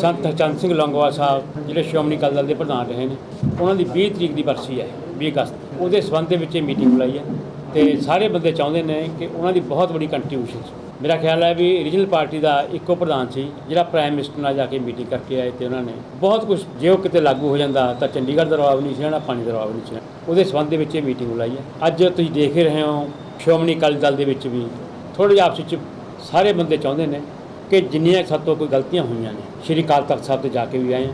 ਸੰਤ ਹਰਚੰਦ ਸਿੰਘ ਲੌਂਗੋਵਾਲ ਸਾਹਿਬ, ਜਿਹੜੇ ਸ਼੍ਰੋਮਣੀ ਅਕਾਲੀ ਦਲ ਦੇ ਪ੍ਰਧਾਨ ਰਹੇ ਨੇ, ਉਹਨਾਂ ਦੀ 20 ਤਰੀਕ ਦੀ ਬਰਸੀ ਹੈ 20 ਅਗਸਤ। ਉਹਦੇ ਸੰਬੰਧ ਦੇ ਵਿੱਚ ਇਹ ਮੀਟਿੰਗ ਬੁਲਾਈ ਹੈ ਤੇ ਸਾਰੇ ਬੰਦੇ ਚਾਹੁੰਦੇ ਨੇ ਕਿ ਉਹਨਾਂ ਦੀ ਬਹੁਤ ਵੱਡੀ ਕੰਟਰੀਬਿਊਸ਼ਨ ਸੀ। ਮੇਰਾ ਖਿਆਲ ਹੈ ਵੀ ਰੀਜਨਲ ਪਾਰਟੀ ਦਾ ਇੱਕੋ ਪ੍ਰਧਾਨ ਸੀ, ਜਿਹੜਾ ਪ੍ਰਾਈਮ ਮਿਨਿਸਟਰ ਨਾਲ ਜਾ ਕੇ ਮੀਟਿੰਗ ਕਰਕੇ ਆਏ ਤੇ ਉਹਨਾਂ ਨੇ। ਬਹੁਤ ਕੁਝ ਜੇ ਉਹ ਕਿਤੇ ਲਾਗੂ ਹੋ ਜਾਂਦਾ ਤਾਂ ਚੰਡੀਗੜ੍ਹ ਦਾ ਰਵਾਬ ਵੀ ਨਹੀਂ ਸੀ ਰਹਿਣਾ, ਪਾਣੀ ਦਾ ਰਵਾ ਵੀ ਨਹੀਂ ਸੀ ਉਹਦੇ ਸੰਬੰਧ ਦੇ ਵਿੱਚ ਇਹ ਮੀਟਿੰਗ ਬੁਲਾਈ ਹੈ। ਅੱਜ ਤੁਸੀਂ ਦੇਖ ਰਹੇ ਹੋ, ਸ਼੍ਰੋਮਣੀ ਅਕਾਲੀ ਦਲ ਦੇ ਵਿੱਚ ਵੀ ਥੋੜ੍ਹੇ ਜਿਹਾ ਆਪਸ ਵਿੱਚ ਸਾਰੇ ਬੰਦੇ ਚਾਹੁੰਦੇ ਨੇ ਕਿ ਜਿੰਨੀਆਂ ਸਾਡੇ ਤੋਂ ਕੋਈ ਗਲਤੀਆਂ ਹੋਈਆਂ ਨੇ, ਸ਼੍ਰੀ ਅਕਾਲ ਤਖਤ ਸਾਹਿਬ ਤੇ ਜਾ ਕੇ ਵੀ ਆਏ ਹਾਂ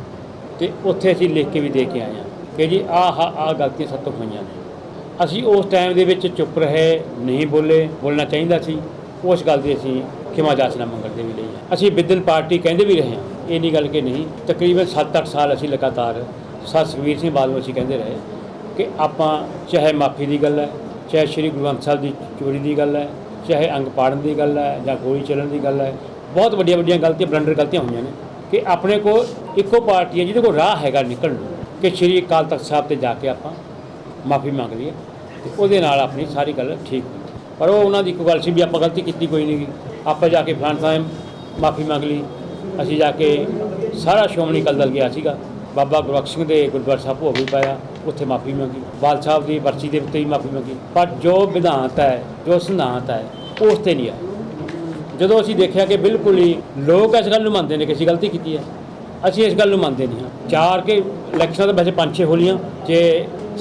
ਤੇ ਉੱਥੇ ਅਸੀਂ ਲਿਖ ਕੇ ਵੀ ਦੇ ਕੇ ਆਏ ਹਾਂ ਕਿ ਜੀ ਆਹ ਆਹ ਗਲਤੀਆਂ ਸਾਡੇ ਤੋਂ ਹੋਈਆਂ ਨੇ। ਅਸੀਂ ਉਸ ਟਾਈਮ ਦੇ ਵਿੱਚ ਚੁੱਪ ਰਹੇ, ਨਹੀਂ ਬੋਲੇ, ਬੋਲਣਾ ਚਾਹੀਦਾ ਸੀ। ਉਸ ਗੱਲ ਦੀ ਅਸੀਂ ਖਿਮਾ ਜਾਚਨਾ ਮੰਗਣ ਦੇ ਵੀ ਲਈ ਹੈ ਅਸੀਂ ਵਿਦਨ ਪਾਰਟੀ ਕਹਿੰਦੇ ਵੀ ਰਹੇ ਹਾਂ ਇਹ ਨਹੀਂ ਗੱਲ ਕਿ ਨਹੀਂ, ਤਕਰੀਬਨ 7-8 ਸਾਲ ਅਸੀਂ ਲਗਾਤਾਰ ਸਰ ਸੁਖਬੀਰ ਸਿੰਘ ਬਾਦਲ ਨੂੰ ਅਸੀਂ ਕਹਿੰਦੇ ਰਹੇ ਕਿ ਆਪਾਂ ਚਾਹੇ ਮਾਫੀ ਦੀ ਗੱਲ ਹੈ, ਚਾਹੇ ਸ਼੍ਰੀ ਗੁਰੂ ਗ੍ਰੰਥ ਸਾਹਿਬ ਦੀ ਚੋਰੀ ਦੀ ਗੱਲ ਹੈ, ਚਾਹੇ ਅੰਗ ਪਾੜਨ ਦੀ ਗੱਲ ਹੈ ਜਾਂ ਗੋਲੀ ਚੱਲਣ ਦੀ ਗੱਲ ਹੈ ਬਹੁਤ ਵੱਡੀਆਂ ਵੱਡੀਆਂ ਗਲਤੀਆਂ ਬਲੰਡਰ ਗਲਤੀਆਂ ਹੋਈਆਂ ਨੇ ਕਿ ਆਪਣੇ ਕੋਲ ਇੱਕੋ ਪਾਰਟੀ ਹੈ ਜਿਹਦੇ ਕੋਲ ਰਾਹ ਹੈਗਾ ਨਿਕਲਣ ਨੂੰ ਕਿ ਸ਼੍ਰੀ ਅਕਾਲ ਤਖਤ ਸਾਹਿਬ ਤੇ ਜਾ ਕੇ ਆਪਾਂ ਮਾਫੀ ਮੰਗ ਲਈਏ ਤੇ ਉਹਦੇ ਨਾਲ ਆਪਣੀ ਸਾਰੀ ਗੱਲ ਠੀਕ ਹੋਈ ਪਰ ਉਹ ਉਹਨਾਂ ਦੀ ਇੱਕੋ ਗੱਲ ਸੀ ਵੀ ਆਪਾਂ ਗਲਤੀ ਕੀਤੀ ਕੋਈ ਨਹੀਂ ਆਪਾਂ ਜਾ ਕੇ ਫਲਾਣ ਸਾਹਿਬ ਮਾਫੀ ਮੰਗ ਲਈ। ਅਸੀਂ ਜਾ ਕੇ ਸਾਰਾ ਸ਼੍ਰੋਮਣੀ ਅਕਾਲੀ ਦਲ ਗਿਆ ਸੀਗਾ। ਬਾਬਾ ਗੁਰਬਖਸ਼ ਸਿੰਘ ਦੇ ਗੁਰਦੁਆਰਾ ਸਾਹਿਬ ਭੋਗ ਵੀ ਪਾਇਆ, ਉੱਥੇ ਮਾਫੀ ਮੰਗੀ। ਬਾਲ ਸਾਹਿਬ ਦੀ ਵਰਸੀ ਦੇ ਉੱਤੇ ਵੀ ਮਾਫੀ ਮੰਗੀ। ਪਰ ਜੋ ਵਿਧਾਨਤ ਹੈ, ਜੋ ਸਿਧਾਂਤ ਹੈ, ਉਸ ਤੇ ਨਹੀਂ ਆ ਜਦੋਂ ਅਸੀਂ ਦੇਖਿਆ ਕਿ ਬਿਲਕੁਲ ਹੀ ਲੋਕ ਇਸ ਗੱਲ ਨੂੰ ਮੰਨਦੇ ਨੇ ਕਿ ਅਸੀਂ ਗਲਤੀ ਕੀਤੀ ਹੈ, ਅਸੀਂ ਇਸ ਗੱਲ ਨੂੰ ਮੰਨਦੇ ਨਹੀਂ ਹਾਂ ਚਾਰ ਕੇ ਇਲੈਕਸ਼ਨਾਂ ਤਾਂ ਵੈਸੇ ਪੰਜ ਛੇ ਹੋਲੀਆਂ ਜੇ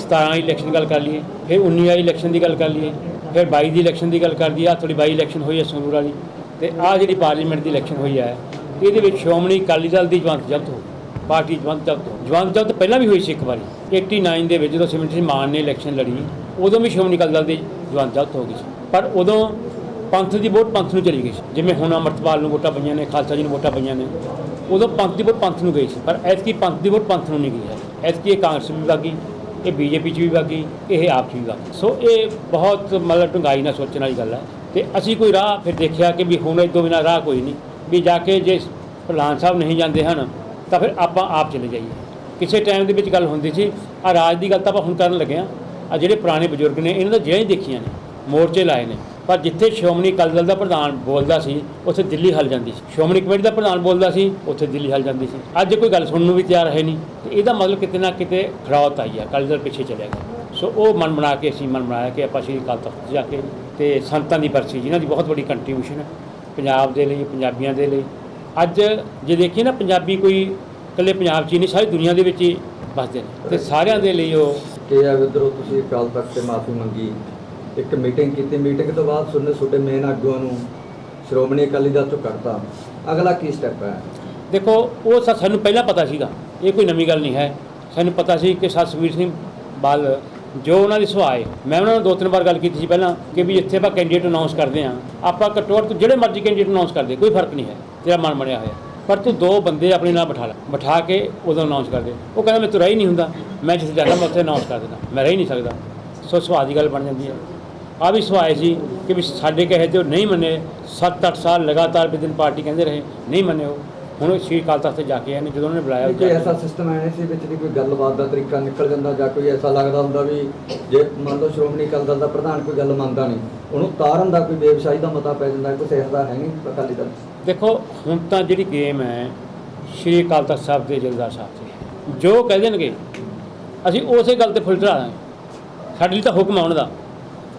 17 ਇਲੈਕਸ਼ਨ ਦੀ ਗੱਲ ਕਰ ਲਈਏ, ਫਿਰ 19 ਵਾਲੀ ਇਲੈਕਸ਼ਨ ਦੀ ਗੱਲ ਕਰ ਲਈਏ, ਫਿਰ 22 ਦੀ ਇਲੈਕਸ਼ਨ ਦੀ ਗੱਲ ਕਰ ਦਈਏ ਆ ਥੋੜੀ 22 ਇਲੈਕਸ਼ਨ ਹੋਈ ਹੈ ਸੰਗਰੂਰ ਵਾਲੀ, ਤੇ ਆ ਜਿਹੜੀ ਪਾਰਲੀਮੈਂਟ ਦੀ ਇਲੈਕਸ਼ਨ ਹੋਈ ਹੈ, ਇਹਦੇ ਵਿੱਚ ਸ਼੍ਰੋਮਣੀ ਅਕਾਲੀ ਦਲ ਦੀ ਜਵੰਤ ਜ਼ਬਤ ਹੋ ਗਈ। ਪਾਰਟੀ ਜਵੰਤ ਜ਼ਬਤ ਹੋ ਜਵੰਤ ਜ਼ਬਤ ਪਹਿਲਾਂ ਵੀ ਹੋਈ ਸੀ ਇੱਕ ਵਾਰੀ 89 ਦੇ ਵਿੱਚ ਜਦੋਂ ਸਿਮਰਨ ਸਿੰਘ ਮਾਨ ਨੇ ਇਲੈਕਸ਼ਨ ਲੜੀ, ਉਦੋਂ ਵੀ ਸ਼੍ਰੋਮਣੀ ਅਕਾਲੀ ਦਲ ਦੀ ਜਵੰਤ ਜ਼ਬਤ ਹੋ ਗਈ ਸੀ ਪਰ ਉਦੋਂ ਪੰਥ ਦੀ ਵੋਟ ਪੰਥ ਨੂੰ ਚਲੀ ਗਈ ਸੀ। ਜਿਵੇਂ ਹੁਣ ਅਮਰਤਪਾਲ ਨੂੰ ਵੋਟਾਂ ਪਈਆਂ ਨੇ, ਖਾਲਸਾ ਜੀ ਨੂੰ ਵੋਟਾਂ ਪਈਆਂ ਨੇ, ਉਦੋਂ ਪੰਥ ਦੀ ਵੋਟ ਪੰਥ ਨੂੰ ਗਈ ਸੀ। ਪਰ ਐਤਕੀ ਪੰਥ ਦੀ ਵੋਟ ਪੰਥ ਨੂੰ ਨਹੀਂ ਗਈ ਹੈ। ਐਤਕੀ ਇਹ ਕਾਂਗਰਸ ਵੀ ਵਾਗੀ ਇਹ ਬੀਜੇਪੀ 'ਚ ਵੀ ਵਾਗੀ ਇਹ ਆਪ 'ਚ ਵੀ ਵਾਗੀ ਸੋ ਇਹ ਬਹੁਤ ਮਤਲਬ ਡੂੰਘਾਈ ਨਾਲ ਸੋਚਣ ਵਾਲੀ ਗੱਲ ਹੈ ਤੇ ਅਸੀਂ ਕੋਈ ਰਾਹ ਫਿਰ ਦੇਖਿਆ ਕਿ ਵੀ ਹੁਣ ਇਹ ਤੋਂ ਬਿਨਾਂ ਰਾਹ ਕੋਈ ਨਹੀਂ, ਵੀ ਜਾ ਕੇ ਜੇ ਪ੍ਰਧਾਨ ਸਾਹਿਬ ਨਹੀਂ ਜਾਂਦੇ ਹਨ, ਤਾਂ ਫਿਰ ਆਪਾਂ ਆਪ ਚਲੇ ਜਾਈਏ। ਕਿਸੇ ਟਾਈਮ ਦੇ ਵਿੱਚ ਗੱਲ ਹੁੰਦੀ ਸੀ ਆ ਰਾਜ ਦੀ ਗੱਲ ਤਾਂ ਆਪਾਂ ਹੁਣ ਕਰਨ ਲੱਗੇ ਆ ਆ ਜਿਹੜੇ ਪੁਰਾਣੇ ਬਜ਼ੁਰਗ ਨੇ, ਇਹਨਾਂ ਦਾ ਜਿਹੜੀਆਂ ਹੀ ਦੇਖੀਆਂ ਨੇ, ਮੋਰਚੇ ਲਾਏ ਨੇ। ਪਰ ਜਿੱਥੇ ਸ਼੍ਰੋਮਣੀ ਅਕਾਲੀ ਦਲ ਦਾ ਪ੍ਰਧਾਨ ਬੋਲਦਾ ਸੀ, ਉੱਥੇ ਦਿੱਲੀ ਹਲ ਜਾਂਦੀ ਸੀ। ਸ਼੍ਰੋਮਣੀ ਕਮੇਟੀ ਦਾ ਪ੍ਰਧਾਨ ਬੋਲਦਾ ਸੀ, ਉੱਥੇ ਦਿੱਲੀ ਹਲ ਜਾਂਦੀ ਸੀ। ਅੱਜ ਕੋਈ ਗੱਲ ਸੁਣਨ ਨੂੰ ਵੀ ਤਿਆਰ ਹੈ ਨਹੀਂ। ਤੇ ਇਹਦਾ ਮਤਲਬ ਕਿਤੇ ਨਾ ਕਿਤੇ ਖੜਾਉਤ ਆਈ ਹੈ, ਅਕਾਲੀ ਦਲ ਪਿੱਛੇ ਚਲਿਆ ਗਿਆ ਸੋ ਉਹ ਮਨ ਬਣਾ ਕੇ, ਅਸੀਂ ਮਨ ਬਣਾਇਆ ਕਿ ਆਪਾਂ ਸ਼੍ਰੀ ਅਕਾਲ ਤਖਤ 'ਚ ਜਾ ਕੇ ਤੇ ਸੰਤਾਂ ਦੀ ਬਰਸੀ, ਜਿਨ੍ਹਾਂ ਦੀ ਬਹੁਤ ਵੱਡੀ ਕੰਟਰੀਬਿਊਸ਼ਨ ਹੈ, ਪੰਜਾਬ ਦੇ ਲਈ, ਪੰਜਾਬੀਆਂ ਦੇ ਲਈ। ਅੱਜ ਜੇ ਦੇਖੀਏ ਨਾ, ਪੰਜਾਬੀ ਕੋਈ ਇਕੱਲੇ ਪੰਜਾਬ 'ਚ ਹੀ ਨਹੀਂ, ਸਾਰੀ ਦੁਨੀਆ ਦੇ ਵਿੱਚ ਹੀ ਵੱਸਦੇ ਨੇ। ਤੇ ਸਾਰਿਆਂ ਦੇ ਲਈ ਉਹ ਕਿ ਆ ਵਿਦਰੋ ਤੁਸੀਂ ਅਕਾਲ ਤਖਤ ਤੇ ਮਾਫੀ ਮੰਗੀ। ਇੱਕ ਮੀਟਿੰਗ ਕੀਤੀ। ਮੀਟਿੰਗ ਤੋਂ ਬਾਅਦ ਸੁਣਨੇ ਛੋਟੇ ਮੇਨ ਆਗੂਆਂ ਨੂੰ ਸ਼੍ਰੋਮਣੀ ਅਕਾਲੀ ਦਲ ਤੋਂ ਕੱਢਤਾ ਅਗਲਾ ਕੀ ਸਟੈਪ ਹੈ? ਦੇਖੋ, ਉਹ ਸਾ- ਸਾਨੂੰ ਪਹਿਲਾਂ ਪਤਾ ਸੀਗਾ। ਇਹ ਕੋਈ ਨਵੀਂ ਗੱਲ ਨਹੀਂ ਹੈ। ਸਾਨੂੰ ਪਤਾ ਸੀ ਕਿ ਸਰ ਸੁਖਬੀਰ ਸਿੰਘ ਬਾਲ ਜੋ ਉਹਨਾਂ ਦੀ ਸੁਭਾਅ ਹੈ। ਮੈਂ ਉਹਨਾਂ ਨੂੰ ਦੋ ਤਿੰਨ ਵਾਰ ਗੱਲ ਕੀਤੀ ਸੀ ਪਹਿਲਾਂ ਕਿ ਵੀ ਇੱਥੇ ਆਪਾਂ ਕੈਂਡੀਡੇਟ ਅਨਾਉਂਸ ਕਰਦੇ ਹਾਂ। ਆਪਾਂ ਘੱਟੋ ਘੱਟ ਤੂੰ ਜਿਹੜੇ ਮਰਜ਼ੀ ਕੈਂਡੀਡੇਟ ਅਨਾਉਂਸ ਕਰਦੇ, ਕੋਈ ਫ਼ਰਕ ਨਹੀਂ ਹੈ। ਤੇਰਾ ਮਨ ਬਣਿਆ ਹੋਇਆ। ਪਰ ਤੂੰ ਦੋ ਬੰਦੇ ਆਪਣੇ ਨਾਲ ਬਿਠਾ ਲੈ। ਬਿਠਾ ਕੇ ਉਦੋਂ ਅਨਾਉਂਸ ਕਰਦੇ ਉਹ ਕਹਿੰਦਾ, ਮੈਂ ਤੂੰ ਰਹਿ ਹੀ ਨਹੀਂ ਹੁੰਦਾ। ਮੈਂ ਜਿੱਥੇ ਜਾਣਾ, ਮੈਂ ਉੱਥੇ ਅਨਾਉਂਸ ਕਰ ਦਿੰਦਾ। ਮੈਂ ਰਹਿ ਹੀ ਨਹੀਂ ਸਕਦਾ। ਸੋ ਸੁਭਾਅ ਦੀ ਗੱਲ ਬਣ ਜਾਂਦੀ ਹੈ। ਆ ਵੀ ਸੁਭਾਅ ਸੀ ਕਿ ਵੀ ਸਾਡੇ ਕਹੇ ਤੇ ਉਹ ਨਹੀਂ ਮੰਨੇ 7-8 ਸਾਲ ਲਗਾਤਾਰ ਵਿਦਨ ਪਾਰਟੀ ਕਹਿੰਦੇ ਰਹੇ ਨਹੀਂ ਮੰਨੇ ਉਹ। ਹੁਣ ਉਹ ਸ਼੍ਰੀ ਅਕਾਲ ਤਖਤ ਤੇ ਜਾ ਕੇ ਆਏ ਨੇ ਜਦੋਂ ਉਹਨਾਂ ਬੁਲਾਇਆ ਕੋਈ ਐਸਾ ਸਿਸਟਮ ਹੈ ਨਹੀਂ ਸੀ ਵਿੱਚ ਦੀ ਕੋਈ ਗੱਲਬਾਤ ਦਾ ਤਰੀਕਾ ਨਿਕਲ ਜਾਂਦਾ ਜਾਂ ਕੋਈ ਐਸਾ ਲੱਗਦਾ ਹੁੰਦਾ ਵੀ ਜੇ ਮੰਨ ਲਓ ਸ਼੍ਰੋਮਣੀ ਅਕਾਲੀ ਦਲ ਦਾ ਪ੍ਰਧਾਨ ਕੋਈ ਗੱਲ ਮੰਨਦਾ ਨਹੀਂ ਉਹਨੂੰ ਤਾਰਨ ਦਾ ਕੋਈ ਬੇਵਸਾਈ ਦਾ ਮਤਾ ਪੈ ਜਾਂਦਾ ਕੁਛ ਐਸਾ ਹੈ ਨਹੀਂ ਅਕਾਲੀ ਦਲ। ਦੇਖੋ ਹੁਣ ਤਾਂ ਜਿਹੜੀ ਗੇਮ ਹੈ ਸ਼੍ਰੀ ਅਕਾਲ ਤਖਤ ਸਾਹਿਬ ਦੇ ਜਲਦਾਰ ਸਾਹਿਬ ਤੇ ਜੋ ਕਹਿ ਦੇਣਗੇ ਅਸੀਂ ਉਸੇ ਗੱਲ ਤੇ ਫੁੱਲ ਚੜਾ ਦਾਂਗੇ। ਸਾਡੇ ਲਈ ਤਾਂ ਹੁਕਮ ਆਉਣ ਦਾ।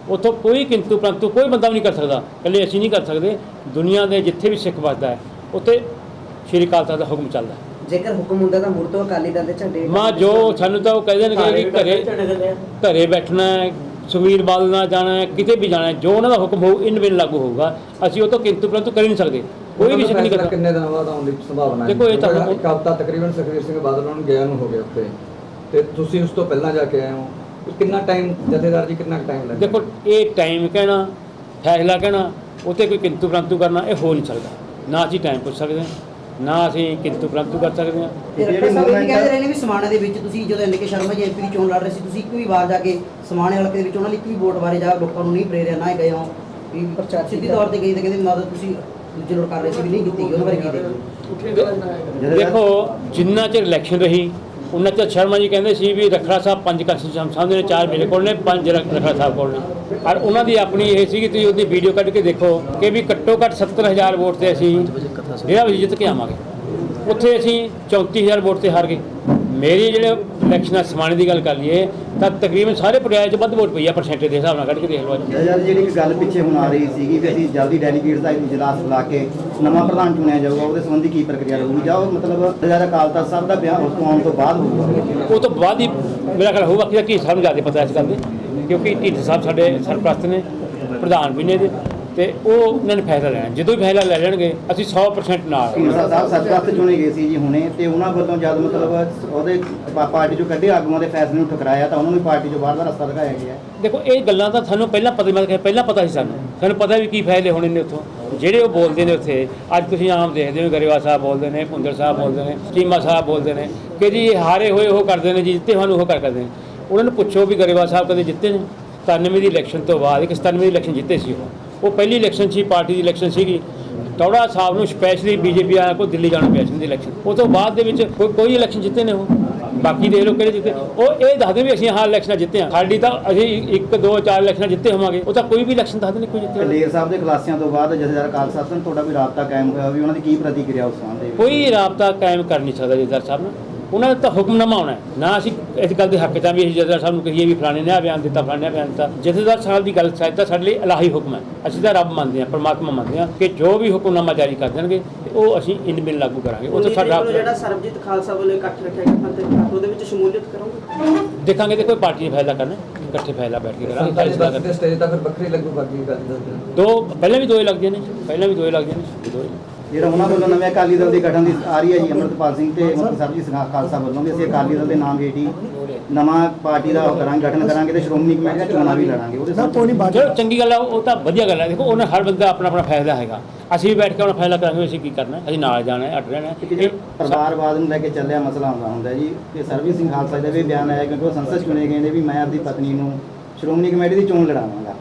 ਉੱਥੋਂ ਕੋਈ ਕਿੰਤੂ ਪ੍ਰੰਤੂ ਕੋਈ ਬੰਦਾ ਵੀ ਨਹੀਂ ਕਰ ਸਕਦਾ ਇਕੱਲੇ ਅਸੀਂ ਨਹੀਂ ਕਰ ਸਕਦੇ ਦੁਨੀਆ ਦੇ ਜਿੱਥੇ ਵੀ ਸਿੱਖ ਵੱਸਦਾ ਹੈ ਉੱਥੇ ਸ਼੍ਰੀ ਅਕਾਲ ਤਖਤ ਦਾ ਹੁਕਮ ਚੱਲਦਾ ਹੈ। ਜੇਕਰ ਹੁਕਮ ਹੁੰਦਾ ਤਾਂ ਮੁੜ ਤੋਂ ਅਕਾਲੀ ਦਲ ਦੇ ਝੰਡੇ ਮਾਂ ਜੋ ਸਾਨੂੰ ਤਾਂ ਉਹ ਕਹਿ ਦੇਣਗੇ ਕਿ ਘਰੇ ਘਰੇ ਬੈਠਣਾ ਹੈ ਸੁਖਬੀਰ ਬਾਦਲ ਨਾਲ ਜਾਣਾ ਹੈ ਕਿਤੇ ਵੀ ਜਾਣਾ ਹੈ ਜੋ ਉਹਨਾਂ ਦਾ ਹੁਕਮ ਹੋਊ ਇਨ ਬਿਨ ਲਾਗੂ ਹੋਊਗਾ ਅਸੀਂ ਉਹ ਤੋਂ ਕਿੰਤੂ ਪ੍ਰੰਤੂ ਕਰ ਹੀ ਨਹੀਂ ਸਕਦੇ ਕੋਈ ਵੀ ਸ਼ੱਕ ਨਹੀਂ ਕਰਦਾ। ਕਿੰਨੇ ਦਿਨਾਂ ਬਾਅਦ ਆਉਣ ਦੀ ਸੰਭਾਵਨਾ ਹੈ? ਦੇਖੋ, ਇਹ ਤਾਂ- ਇੱਕ ਹਫ਼ਤਾ ਤਕਰੀਬਨ ਸੁਖਬੀਰ ਸਿੰਘ ਬਾਦਲ ਨੂੰ ਗਿਆ ਨੂੰ ਹੋ ਗਿਆ ਉੱਥੇ। ਤੇ ਤੁਸੀਂ ਉਸ ਤੋਂ ਪਹਿਲਾਂ ਜਾ ਕੇ ਆਏ ਹੋ? ਕਿੰਨਾ ਟਾਈਮ ਜਥੇਦਾਰ ਜੀ ਕਿੰਨਾ ਟਾਈਮ ਲੱਗਦਾ? ਦੇਖੋ ਇਹ ਟਾਈਮ ਕਹਿਣਾ ਫੈਸਲਾ ਕਹਿਣਾ ਉੱਤੇ ਕੋਈ ਕਿੰਤੂ ਪ੍ਰੰਤੂ ਕਰਨਾ ਇਹ ਹੋ ਨਹੀਂ ਸਕਦਾ। ਨਾ ਅਸੀਂ ਟਾਈਮ ਪੁੱਛ ਸਕਦੇ ਹਾਂ ਨਾ ਅਸੀਂ ਕਿੰਤੂ ਪ੍ਰੰਤੂ ਕਰ ਸਕਦੇ ਹਾਂ। ਇਹ ਵੀ ਕਹਿੰਦੇ ਰਹੇ ਨੇ ਵੀ ਸਮਾਣੇ ਦੇ ਵਿੱਚ ਤੁਸੀਂ ਜਦੋਂ ਐਨਕੇ ਸ਼ਰਮਾ ਜੀ ਐਮਪੀ ਦੀ ਚੋਣ ਲੜ ਰਹੇ ਸੀ ਤੁਸੀਂ ਇੱਕ ਵੀ ਵਾਰ ਜਾ ਕੇ ਸਮਾਣੇ ਹਲਕੇ ਦੇ ਵਿੱਚ ਉਹਨਾਂ ਲਈ ਇੱਕ ਵੀ ਵੋਟ ਬਾਰੇ ਜਾ ਲੋਕਾਂ ਨੂੰ ਨਹੀਂ ਪ੍ਰੇਰਿਆ ਨਾ ਹੀ ਗਏ ਹੋ ਵੀ ਸਿੱਧੀ ਤੌਰ ਤੇ ਗਈ ਤੇ ਕਹਿੰਦੇ ਤਾਂ ਤੁਸੀਂ ਦੂਜੇ ਲੋਕ ਕਰ ਰਹੇ ਸੀ ਵੀ ਨਹੀਂ ਕੀਤੀ ਉਹਨਾਂ ਬਾਰੇ ਕੀ ਦੇਖੋ ਜਿੰਨਾ ਚਿਰ ਇਲੈਕਸ਼ਨ ਰਹੀ ਉਹਨਾਂ 'ਚ ਸ਼ਰਮਾ ਜੀ ਕਹਿੰਦੇ ਸੀ ਵੀ ਰਖੜਾ ਸਾਹਿਬ ਪੰਜ ਕੰਸਟੀਟਿਊਸ਼ਨ ਸਾਹਮਣੇ ਨੇ, ਚਾਰ ਮੇਰੇ ਕੋਲ ਨੇ, ਪੰਜ ਰਖ- ਰਖੜਾ ਸਾਹਿਬ ਕੋਲ ਨੇ। ਔਰ ਉਹਨਾਂ ਦੀ ਆਪਣੀ ਇਹ ਸੀ ਕਿ ਤੁਸੀਂ ਉਹਦੀ ਵੀਡੀਓ ਕੱਢ ਕੇ ਦੇਖੋ ਕਿ ਵੀ ਘੱਟੋ ਘੱਟ 70000 ਵੋਟ ਤੇ ਅਸੀਂ ਡੇਰਾ ਵੀ ਜਿੱਤ ਕੇ ਆਵਾਂਗੇ। ਉੱਥੇ ਅਸੀਂ 34000 ਵੋਟ ਤੇ ਹਾਰ ਗਏ। ਮੇਰੀ ਜਿਹੜੇ ਇਲੈਕਸ਼ਨ ਸਮਾਣੇ ਦੀ ਗੱਲ ਕਰ ਲਈਏ ਤਾਂ ਤਕਰੀਬਨ ਸਾਰੇ ਪਟਿਆਲੇ 'ਚ ਵੱਧ ਵੋਟ ਪਈ ਆ ਪਰਸੈਂਟੇਜ ਦੇ ਹਿਸਾਬ ਨਾਲ ਕੱਢ ਕੇ ਦੇਖ ਲਓ ਅੱਜ। ਯਾਰ ਜਿਹੜੀ ਇੱਕ ਗੱਲ ਪਿੱਛੇ ਹੁਣ ਆ ਰਹੀ ਸੀਗੀ ਕਿ ਅਸੀਂ ਜਲਦੀ ਡੈਲੀਗੇਟਸ ਦਾ ਇੱਕ ਇਜਲਾਸ ਬੁਲਾ ਕੇ ਨਵਾਂ ਪ੍ਰਧਾਨ ਚੁਣਿਆ ਜਾਊਗਾ ਉਹਦੇ ਸੰਬੰਧੀ ਕੀ ਪ੍ਰਕਿਰਿਆ ਰਹੂਗੀ? ਜਾਂ ਉਹ ਮਤਲਬ ਜਿਹੜਾ ਅਕਾਲ ਤਖਤ ਸਾਹਿਬ ਦਾ ਬਿਆਨ ਉਸ ਤੋਂ ਆਉਣ ਤੋਂ ਬਾਅਦ ਹੋਊਗਾ? ਉਹ ਤੋਂ ਬਾਅਦ ਹੀ ਮੇਰਾ ਖਿਆਲ ਹੋਊਗਾ ਕਿ ਕੀ ਸਾਨੂੰ ਜ਼ਿਆਦਾ ਪਤਾ ਇਸ ਗੱਲ ਦੇ? ਕਿਉਂਕਿ ਢੀਂਡ ਸਾਹਿਬ ਸਾਡੇ ਸਰਪ੍ਰਸਤ ਨੇ ਪ੍ਰਧਾਨ ਵੀ ਨੇ ਇਹਦੇ। ਤੇ ਉਹ ਉਹਨਾਂ ਨੇ ਫੈਸਲਾ ਲੈਣਾ। ਜਦੋਂ ਹੀ ਫੈਸਲਾ ਲੈ ਲੈਣਗੇ ਅਸੀਂ 100% ਨਾਲ। ਢੀਂਡਸਾ ਸਾਹਿਬ ਸਰਪ੍ਰਸਤ ਚੁਣੇ ਗਏ ਸੀ ਜੀ ਹੁਣੇ ਤੇ ਉਹਨਾਂ ਵੱਲੋਂ ਜਦ ਮਤਲਬ ਉਹਦੇ ਪਾਰਟੀ ਚੋਂ ਕੱਢੇ ਆਗੂਆਂ ਦੇ ਫੈਸਲੇ ਨੂੰ ਠੁਕਰਾਇਆ ਤਾਂ ਉਹਨਾਂ ਨੂੰ ਪਾਰਟੀ ਚੋਂ ਬਾਹਰ ਦਾ ਰਸਤਾ ਦਿਖਾਇਆ ਗਿਆ ਦੇਖੋ ਇਹ ਗੱਲਾਂ ਤਾਂ ਸਾਨੂੰ ਪਹਿਲਾਂ ਪਤਾ ਮੈਂ ਕਿਹਾ ਪਹਿਲਾਂ ਪਤਾ ਸੀ ਸਾਨੂੰ। ਸਾਨੂੰ ਪਤਾ ਵੀ ਕੀ ਫਾਇਦੇ ਹੋਣੇ ਨੇ ਉੱਥੋਂ। ਜਿਹੜੇ ਉਹ ਬੋਲਦੇ ਨੇ ਉੱਥੇ ਅੱਜ ਤੁਸੀਂ ਆਮ ਦੇਖਦੇ ਹੋ ਗਰੇਵਾਲ ਸਾਹਿਬ ਬੋਲਦੇ ਨੇ ਭੁੰਦਰ ਸਾਹਿਬ ਬੋਲਦੇ ਨੇ ਚੀਮਾ ਸਾਹਿਬ ਬੋਲਦੇ ਨੇ ਕਿ ਜੀ ਹਾਰੇ ਹੋਏ ਉਹ ਕਰਦੇ ਨੇ ਜੀ ਜਿੱਤੇ ਹੋਣ ਉਹ ਕਰ ਕਰਦੇ ਨੇ। ਉਹਨਾਂ ਨੂੰ ਪੁੱਛੋ ਵੀ ਗਰੇਵਾਲ ਸਾਹਿਬ ਕਦੇ ਜਿੱਤੇ ਨੇ? 97 ਦੀ ਇਲੈਕਸ਼ਨ ਤੋਂ ਬਾਅਦ ਇੱਕ 97 ਦੀ ਇਲੈਕਸ਼ਨ ਜਿੱਤੇ ਸੀ ਉਹ। ਉਹ ਪਹਿਲੀ ਇਲੈਕਸ਼ਨ ਸੀ ਪਾਰਟੀ ਦੀ ਇਲੈਕਸ਼ਨ ਸੀਗੀ। ਟੌੜਾ ਸਾਹਿਬ ਨੂੰ ਸਪੈਸ਼ਲੀ ਬੀਜੇਪੀ ਆ ਕੋ ਦਿੱਲੀ ਜਾਣਾ ਪਿਆ ਸੀ ਦੀ ਇਲੈਕਸ਼ਨ ਉਹ ਤੋਂ ਬਾਅਦ ਦੇ ਵਿੱਚ ਕੋਈ ਇਲੈਕਸ਼ਨ ਜਿੱਤੇ ਨੇ ਉਹ। ਬਾਕੀ ਦੇਖ ਲਓ ਕਿਹੜੇ ਜਿੱਤੇ। ਉਹ ਇਹ ਦੱਸਦੇ ਵੀ ਅਸੀਂ ਹਾਂ ਇਲੈਕਸ਼ਨਾਂ ਜਿੱਤੇ ਹਾਂ ਸਾਡੀ ਤਾਂ ਅਸੀਂ ਇੱਕ ਦੋ ਚਾਰ ਇਲੈਕਸ਼ਨਾਂ ਜਿੱਤੇ ਹੋਵਾਂਗੇ। ਉਹ ਤਾਂ ਕੋਈ ਵੀ ਇਲੈਕਸ਼ਨ ਦੱਸਦੇ ਨਹੀਂ ਕੋਈ ਜਿੱਤੇ। ਕਲੇਰ ਸਾਹਿਬ ਦੇ ਖੁਲਾਸਿਆਂ ਤੋਂ ਬਾਅਦ ਜਥੇਦਾਰ ਅਕਾਲ ਤਖਤ ਨਾਲ ਤੁਹਾਡਾ ਕੋਈ ਰਾਬਤਾ ਕਾਇਮ ਹੋਇਆ ਵੀ ਉਹਨਾਂ ਦੀ ਕੀ ਪ੍ਰਤੀਕਿਰਿਆ ਉਸ ਸੰਬੰਧ ਦੇ ਵਿੱਚ? ਕੋਈ ਰਾਬਤਾ ਕਾਇਮ ਕਰ ਨਹੀਂ ਸਕਦਾ ਜਥੇਦਾਰ ਸਾਹਿਬ ਨਾਲ। ਉਹਨਾਂ ਦਾ ਤਾਂ ਹੁਕਮਨਾਮਾ ਆਉਣਾ ਹੈ। ਨਾ ਅਸੀਂ ਇਸ ਗੱਲ ਦੇ ਹੱਕ 'ਚ ਹਾਂ ਵੀ ਅਸੀਂ ਜਥੇਦਾਰ ਸਾਹਿਬ ਨੂੰ ਕਹੀਏ ਵੀ ਫਲਾਣੇ ਨੇ ਆ ਬਿਆਨ ਦਿੱਤਾ ਫਲਾਣੇ ਨੇ ਬਿਆਨ ਦਿੱਤਾ। ਜਥੇਦਾਰ ਸਾਹਿਬ ਦੀ ਗੱਲ ਸੱਚ ਤਾਂ ਸਾਡੇ ਲਈ ਇਲਾਹੀ ਹੁਕਮ ਹੈ। ਅਸੀਂ ਤਾਂ ਰੱਬ ਮੰਨਦੇ ਹਾਂ ਪਰਮਾਤਮਾ ਮੰਨਦੇ ਹਾਂ ਕਿ ਜੋ ਵੀ ਹੁਕਮਨਾਮਾ ਜਾਰੀ ਕਰ ਦੇਣਗੇ ਤੇ ਉਹ ਅਸੀਂ ਇਨ ਬਿਨ ਲਾਗੂ ਕਰਾਂਗੇ। ਉਹ ਤਾਂ ਸਾਡਾ ਜਿਹੜਾ ਸਰਬਜੀਤ ਖਾਲਸਾ ਵੱਲੋਂ ਇਕੱਠ ਰੱਖਿਆ ਗਿਆ ਫਤਿਹ ਇਕੱਠ ਉਹਦੇ ਵਿੱਚ ਸ਼ਮੂਲੀਅਤ ਕਰੋਗੇ? ਦੇਖਾਂਗੇ ਤੇ ਕੋਈ ਪਾਰਟੀ ਫਾਇਦਾ ਕਰਨਾ ਇਕੱਠੇ ਫਾਇਦਾ ਬੈਠ ਕੇ ਕਰਾਂਗੇ। ਦੇ ਸਟੇਜ ਤਾਂ ਫਿਰ ਵੱਖਰੀ ਲੱਗੂ ਬਾਕੀ ਦਲ ਦੇ। ਦੋ ਪਹਿਲਾਂ ਵੀ ਦੋਏ ਲੱਗਦੀਆਂ ਨੇ ਪਹਿਲਾਂ ਵੀ ਦੋਏ ਲੱਗਦੀਆਂ ਨੇ ਦੋਏ ਜਿਹੜਾ ਉਹਨਾਂ ਵੱਲੋਂ ਨਵੇਂ ਅਕਾਲੀ ਦਲ ਦੀ ਗਠਨ ਦੀ ਆ ਰਹੀ ਹੈ ਜੀ ਅੰਮ੍ਰਿਤਪਾਲ ਸਿੰਘ ਤੇ ਮੁਖਤਸਰ ਸਰਬਜੀਤ ਸਿੰਘ ਖਾਲਸਾ ਵੱਲੋਂ ਵੀ ਅਸੀਂ ਅਕਾਲੀ ਦਲ ਦੇ ਨਾਮ ਹੇਠ ਨਵਾਂ ਪਾਰਟੀ ਦਾ ਕਰਾਂਗੇ ਗਠਨ ਕਰਾਂਗੇ ਤੇ ਸ਼੍ਰੋਮਣੀ ਕਮੇਟੀ ਦੀਆਂ ਚੋਣਾਂ ਵੀ ਲੜਾਂਗੇ। ਉਹਦੇ ਸੰਬੰਧ ਚਲੋ ਚੰਗੀ ਗੱਲ ਆ ਉਹ ਤਾਂ ਵਧੀਆ ਗੱਲ ਹੈ ਦੇਖੋ ਉਹਨਾਂ ਹਰ ਬੰਦਾ ਆਪਣਾ ਆਪਣਾ ਫਾਇਦਾ ਹੈਗਾ। ਅਸੀਂ ਵੀ ਬੈਠ ਕੇ ਆਪਣਾ ਫਾਇਦਾ ਕਰਾਂਗੇ ਅਸੀਂ ਕੀ ਕਰਨਾ ਅਸੀਂ ਨਾਲ ਜਾਣਾ ਹੈ ਅੜ ਰਹਿਣਾ ਹੈ। ਪਰਿਵਾਰਵਾਦ ਨੂੰ ਲੈ ਕੇ ਚੱਲਿਆ ਮਸਲਾ ਹੁੰਦਾ ਹੁੰਦਾ ਜੀ ਕਿ ਸਰਬਜੀਤ ਸਿੰਘ ਖਾਲਸਾ ਦਾ ਵੀ ਬਿਆਨ ਆਇਆ ਕਿਉਂਕਿ ਉਹ ਸੰਸਦ ਚੁਣੇ ਗਏ ਨੇ ਵੀ ਮੈਂ ਆਪਣੀ ਪਤਨੀ ਨੂੰ ਸ਼੍ਰੋਮਣੀ ਕਮੇਟੀ ਦੀ ਚੋਣ ਲੜਾਵਾਂਗਾ।